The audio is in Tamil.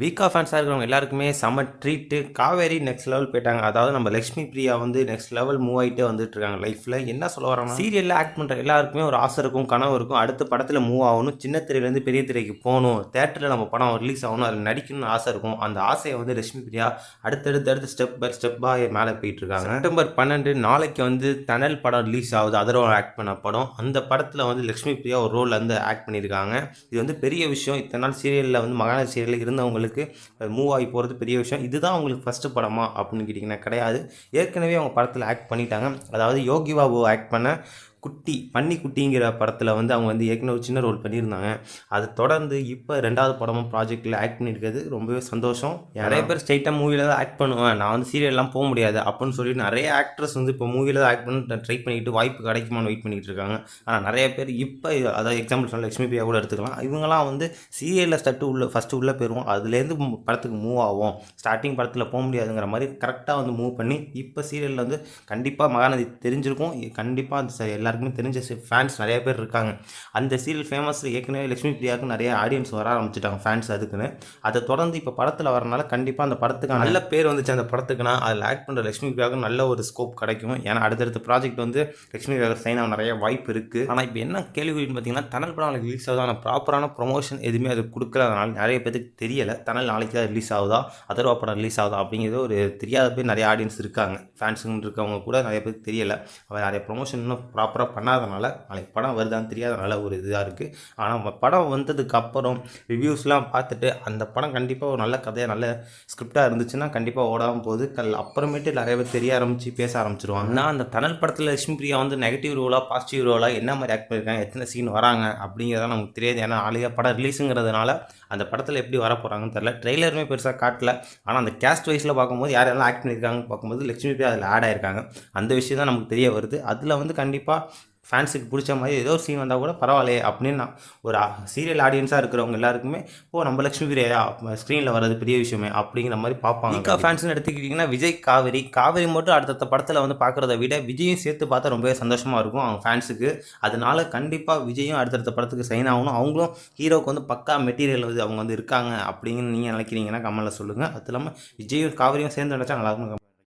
வீக்கா ஃபேன்ஸாக இருக்கிறவங்க எல்லாருக்குமே செம்ம ட்ரீட்டு காவேரி நெக்ஸ்ட் லெவல் போயிட்டாங்க. அதாவது நம்ம லக்ஷ்மி பிரியா வந்து நெக்ஸ்ட் லெவல் மூவ் ஆகிட்டே வந்துட்டு இருக்காங்க லைஃப்பில் என்ன சொல்ல வரோம்னா சீரியலில் ஆக்ட் பண்ணுற எல்லாருக்குமே ஒரு ஆசை இருக்கும் கனவு இருக்கும். அடுத்த படத்தில் மூவ் ஆகணும். சின்ன திரையிலேருந்து பெரிய திரைக்கு போகணும். தேட்டரில் நம்ம படம் ரிலீஸ் ஆகணும். அதில் நடிக்கணும்னு ஆசை இருக்கும். அந்த ஆசையை வந்து லக்ஷ்மி பிரியா அடுத்தடுத்து அடுத்து ஸ்டெப் பை ஸ்டெப்பாக மேலே போயிட்டு இருக்காங்க செப்டம்பர் பன்னெண்டு நாளைக்கு வந்து தனல் படம் ரிலீஸ் ஆகுது. அதர்வா ஆக்ட் பண்ண படம். அந்த படத்தில் வந்து லக்ஷ்மி பிரியா ஒரு ரோலில் வந்து ஆக்ட் பண்ணியிருக்காங்க. இது வந்து பெரிய விஷயம். இத்தனை நாள் சீரியலில் வந்து மகாநதி சீரியலில் இருந்தவங்களுக்கு மூவ் ஆகி போகிறது பெரிய விஷயம். இதுதான் அவங்களுக்கு ஃபஸ்ட்டு படமா அப்படின்னு கேட்டிங்கன்னா கிடையாது. ஏற்கனவே அவங்க படத்தில் ஆக்ட் பண்ணிட்டாங்க. அதாவது யோகி பாபு ஆக்ட் பண்ண குட்டி பன்னி குட்டிங்கிற படத்தில் வந்து அவங்க வந்து ஏற்கனவே சின்ன ரோல் பண்ணியிருந்தாங்க. அது தொடர்ந்து இப்போ ரெண்டாவது படமும் ப்ராஜெக்டில் ஆக்ட் பண்ணியிருக்கிறது ரொம்பவே சந்தோஷம். நிறைய பேர் ஸ்ட்ரைட்டாக மூவியில் தான் ஆக்ட் பண்ணுவேன் நான் வந்து சீரியல்லாம் போக முடியாது. அப்படின்னு சொல்லி நிறைய ஆக்ட்ரஸ் வந்து இப்போ மூவியில் தான் ஆக்ட் பண்ணி ட்ரை பண்ணிட்டு வாய்ப்பு கிடைக்குமான்னு வெயிட் பண்ணிட்டு இருக்காங்க. ஆனால் நிறைய பேர் இப்போ அதாவது எக்ஸாம்பிள் சொல்ல லட்சுமி பிரியா கூட எடுத்துக்கலாம். இவங்கெல்லாம் வந்து சீரியலில் ஸ்டட்டு உள்ள ஃபஸ்ட்டு உள்ளே போயிடுவோம் அதுலேருந்து படத்துக்கு மூவ் ஆகும் ஸ்டார்டிங் படத்தில் போக முடியாதுங்கிற மாதிரி கரெக்டாக வந்து மூவ் பண்ணி இப்போ சீரியலில் வந்து கண்டிப்பாக மகாநதி தெரிஞ்சிருக்கும். கண்டிப்பாக அந்த எல்லாருக்குமே தெரிஞ்ச ஃபேன்ஸ் நிறைய பேர் இருக்காங்க. அந்த சீரியல் ஃபேமஸ் ஏற்கனவே லக்ஷ்மி பிரியாவுக்கு நிறைய ஆடியன்ஸ் வர ஆரம்பிச்சிட்டாங்க ஃபேன்ஸ் அதுக்குன்னு. அதை தொடர்ந்து இப்போ படத்தில் வரனால கண்டிப்பாக அந்த படத்துக்கு நல்ல பேர் வந்துச்சு அந்த படத்துக்குனா அதில் ஆக்ட் பண்ணுற லக்ஷ்மி பிரியாவுக்கு நல்ல ஒரு ஸ்கோப் கிடைக்கும். ஏன்னா அடுத்தடுத்த ப்ராஜெக்ட் வந்து லட்சுமி பிரியா சைன் ஆக நிறைய வாய்ப்பு இருக்குது ஆனால் இப்போ என்ன கேள்வின்னு பார்த்தீங்கன்னா தனல் படம் நாளைக்கு ரிலீஸ் ஆகுது? ஆனால் ப்ராப்பரான ப்ரொமோஷன் எதுவுமே அது கொடுக்கறதுனால நிறைய பேருக்கு தெரியலை. தனல் நாளைக்கு தான் ரிலீஸ் ஆகுதா? அதர்வா படம் ரிலீஸ் ஆகுதா? அப்படிங்கிறது ஒரு தெரியாத பேர் நிறைய ஆடியன்ஸ் இருக்காங்க. ஃபேன்ஸுன்னு இருக்கவங்க கூட நிறைய பேருக்கு தெரியலை. அவர் நிறைய ப்ரொமோஷன் இன்னும் ப்ராப்பராக பண்ணாதனால நாளைக்கு படம் வருதான்னு தெரியாதனால ஒரு இதாக இருக்குது ஆனால் படம் வந்ததுக்கு அப்புறம் ரிவ்யூஸ்லாம் பார்த்துட்டு அந்த படம் கண்டிப்பாக ஒரு நல்ல கதையாக நல்ல ஸ்கிரிப்டாக இருந்துச்சுன்னா கண்டிப்பாக ஓடாமல் போகுது. கல் அப்புறமேட்டு நிறைய பேர் தெரிய ஆரம்பித்து பேச ஆரம்பிச்சிருவாங்க. நான் அந்த தனல் படத்தில் லட்சுமி பிரியா வந்து நெகட்டிவ் ரோலாக பாசிட்டிவ் ரோலாக என்ன மாதிரி ஆக்ட் பண்ணியிருக்காங்க எத்தனை சீன் வராங்க அப்படிங்கிறத நமக்கு தெரியாது. ஏன்னா நாளைக்கு படம் ரிலீஸுங்கிறதுனால அந்த படத்தில் எப்படி வர போகிறாங்கன்னு தெரில ட்ரெய்லருமே பெருசாக காட்டல. ஆனால் அந்த கேஸ்ட் வைஸில் பார்க்கும்போது யார் யாரெல்லாம் ஆக்ட் பண்ணியிருக்காங்கன்னு பார்க்கும்போது லட்சுமி பிரியா அதில் ஆட் ஆயிருக்காங்க. அந்த விஷயம் தான் நமக்கு தெரிய வருது. அதில் வந்து கண்டிப்பாக ஃபேன்ஸுக்கு பிடிச்ச மாதிரி ஏதோ சீன் வந்தால் கூட பரவாயில்லையே அப்படின்னு நான் ஒரு சீரியல் ஆடியன்ஸாக இருக்கிறவங்க எல்லாருக்குமே ஓ நம்ம லட்சுமி பிரியா ஸ்க்ரீனில் வர்றது பெரிய விஷயமே அப்படிங்கிற மாதிரி பார்ப்பாங்க ஈகா ஃபேன்ஸ்னு எடுத்துக்கிட்டிங்கன்னா விஜய் காவேரி காவேரி மட்டும் அடுத்தடுத்த படத்தில் வந்து பார்க்குறத விட விஜயும் சேர்த்து பார்த்தா ரொம்பவே சந்தோஷமாக இருக்கும் அவங்க ஃபேன்ஸுக்கு அதனால கண்டிப்பாக விஜயும் அடுத்தடுத்த படத்துக்கு சைன் ஆகணும். அவங்களும் ஹீரோக்கு வந்து பக்கா மெட்டீரியல் வந்து அவங்க வந்து இருக்காங்க அப்படின்னு நீங்கள் நினைக்கிறீங்கன்னா கமலில் சொல்லுங்கள் அது இல்லாமல் விஜயும் காவேரியும் சேர்ந்து நினச்சா நல்லா இருக்கும்